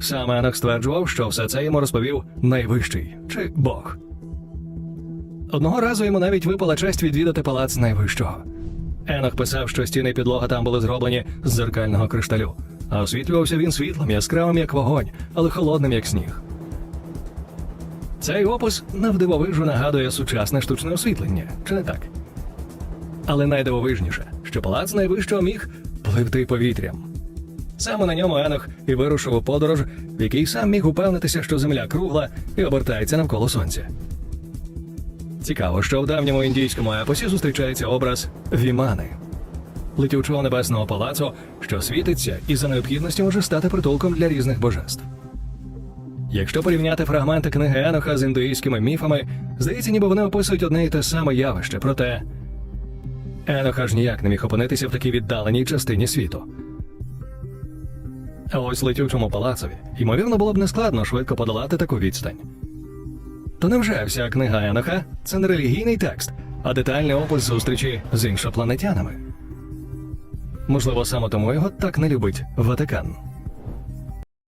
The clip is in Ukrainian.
Сам Енох стверджував, що все це йому розповів найвищий чи Бог. Одного разу йому навіть випала честь відвідати палац найвищого. Енох писав, що стіни підлога там були зроблені з зеркального кришталю, а освітлювався він світлом, яскравим, як вогонь, але холодним, як сніг. Цей опис навдивовижу нагадує сучасне штучне освітлення, чи не так? Але найдивовижніше, що палац найвищого міг пливти повітрям. Саме на ньому Енох і вирушив у подорож, в якій сам міг упевнитися, що земля кругла і обертається навколо сонця. Цікаво, що в давньому індійському епосі зустрічається образ Вімани летючого небесного палацу, що світиться і за необхідності може стати притулком для різних божеств. Якщо порівняти фрагменти книги Еноха з індуїзькими міфами, здається, ніби вони описують одне і те саме явище, проте Енох аж ніяк не міг опинитися в такій віддаленій частині світу. А ось летючому палацові, ймовірно, було б нескладно швидко подолати таку відстань. То невже вся книга Еноха це не релігійний текст, а детальний опис зустрічі з іншопланетянами? Можливо, саме тому його так не любить Ватикан.